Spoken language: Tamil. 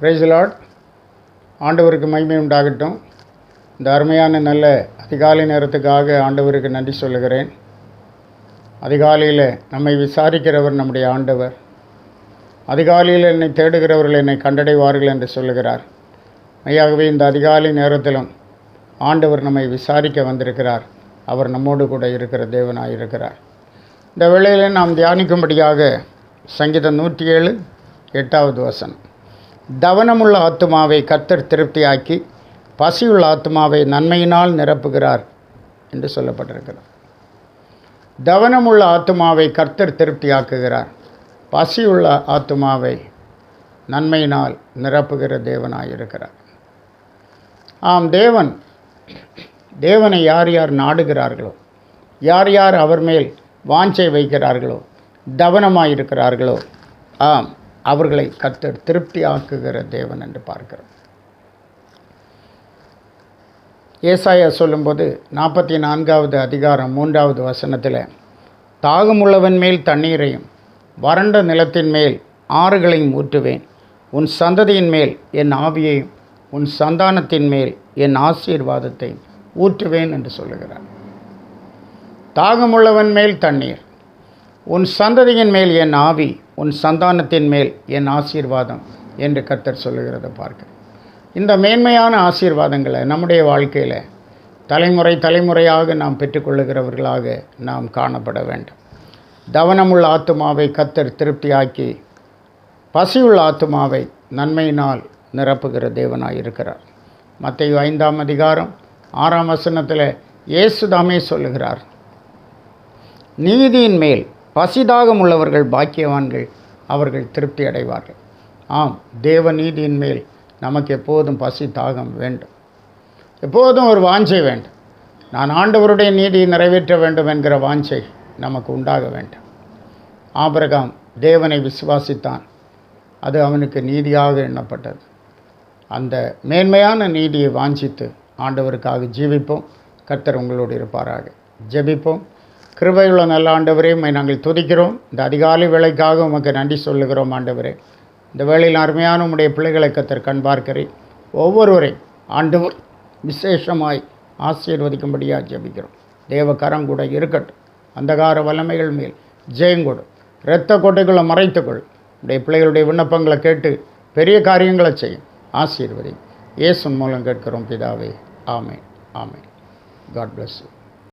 பிரைஸ் லார்ட் ஆண்டவருக்கு மகிமை உண்டாகட்டும். இந்த அருமையான நல்ல அதிகாலை நேரத்துக்காக ஆண்டவருக்கு நன்றி சொல்லுகிறேன். அதிகாலையில் நம்மை விசாரிக்கிறவர் நம்முடைய ஆண்டவர். அதிகாலையில் என்னை தேடுகிறவர்கள் என்னை கண்டடைவார்கள் என்று சொல்லுகிறார். மையாகவே இந்த அதிகாலை நேரத்திலும் ஆண்டவர் நம்மை விசாரிக்க வந்திருக்கிறார். அவர் நம்மோடு கூட இருக்கிற தேவனாய் இருக்கிறார். இந்த வேளையில் நாம் தியானிக்கும்படியாக சங்கீதம் நூற்றி ஏழு எட்டாவது வசனம். தவனமுள்ள ஆத்துமாவை கத்தர் திருப்தியாக்கி பசியுள்ள ஆத்துமாவை நன்மையினால் நிரப்புகிறார் என்று சொல்லப்பட்டிருக்கிறார் தவனமுள்ள ஆத்துமாவை கர்த்தர் திருப்தியாக்குகிறார். பசியுள்ள ஆத்துமாவை நன்மையினால் நிரப்புகிற தேவனாயிருக்கிறார். ஆம் தேவன் தேவனை யார் யார் நாடுகிறார்களோ யார் யார் அவர் மேல் வாஞ்சை வைக்கிறார்களோ தவனமாக இருக்கிறார்களோ ஆம் அவர்களை கத்தர் திருப்தி ஆக்குகிற தேவன் என்று பார்க்கிறோம். ஏசாயா சொல்லும்போது நாற்பத்தி நான்காவது அதிகாரம் மூன்றாவது வசனத்தில் தாகமுள்ளவன் மேல் தண்ணீரையும் வறண்ட நிலத்தின் மேல் ஆறுகளையும் ஊற்றுவேன். உன் சந்ததியின் மேல் என் ஆவியையும் உன் சந்தானத்தின் மேல் என் ஆசீர்வாதத்தை ஊற்றுவேன் என்று சொல்லுகிறார். தாகமுள்ளவன் மேல் தண்ணீர். உன் சந்ததியின் மேல் என் ஆவி உன் சந்தானத்தின் மேல் என் ஆசீர்வாதம் என்று கர்த்தர் சொல்லுகிறத பார்க்க. இந்த மேன்மையான ஆசீர்வாதங்களை நம்முடைய வாழ்க்கையில் தலைமுறை தலைமுறையாக நாம் பெற்றுக்கொள்ளுகிறவர்களாக நாம் காணப்பட வேண்டும். தவனமுள்ள ஆத்துமாவை கத்தர் திருப்தியாக்கி பசியுள்ள ஆத்துமாவை நன்மையினால் நிரப்புகிற தேவனாக இருக்கிறார். மத்திய ஐந்தாம் அதிகாரம் ஆறாம் வசனத்தில் இயேசுதாமே சொல்லுகிறார் நீதியின் மேல் பசிதாகம் உள்ளவர்கள் பாக்கியவான்கள் அவர்கள் திருப்தி அடைவார்கள். ஆம் தேவ நீதியின் மேல் நமக்கு எப்போதும் பசி தாகம் வேண்டும். எப்போதும் ஒரு வாஞ்சை வேண்டும். நான் ஆண்டவருடைய நீதியை நிறைவேற்ற வேண்டும் என்கிற வாஞ்சை நமக்கு உண்டாக வேண்டும். ஆபிரகாம் தேவனை விசுவாசித்தான். அது அவனுக்கு நீதியாக எண்ணப்பட்டது. அந்த மேன்மையான நீதியை வாஞ்சித்து ஆண்டவருக்காக ஜீவிப்போம். கர்த்தர் உங்களோடு இருப்பாராக. ஜெபிப்போம். கிருபையுள்ள நல்ல ஆண்டவரே உண்மை நாங்கள் துதிக்கிறோம். இந்த அதிகாலை வேலைக்காக உமக்கு நன்றி சொல்லுகிறோம் ஆண்டவரே. இந்த வேளையில் அருமையான உம்முடைய பிள்ளைகளை கத்தர் கண் பார்க்கிறேன். ஒவ்வொருவரையும் ஆண்டவர் விசேஷமாய் ஆசீர்வதிக்கும்படியாக ஜெபிக்கிறோம். தேவ கரம் கூட இருக்கட்டும். அந்தகார வல்லமைகள் மேல் ஜெயங்கொடு இரத்த கோட்டைகளை மறைத்துக்கொள் உடைய பிள்ளைகளுடைய விண்ணப்பங்களை கேட்டு பெரிய காரியங்களை செய்யும் ஆசீர்வதி. இயேசு மூலம் கேட்கிறோம் பிதாவே. ஆமேன். ஆமேன். God bless you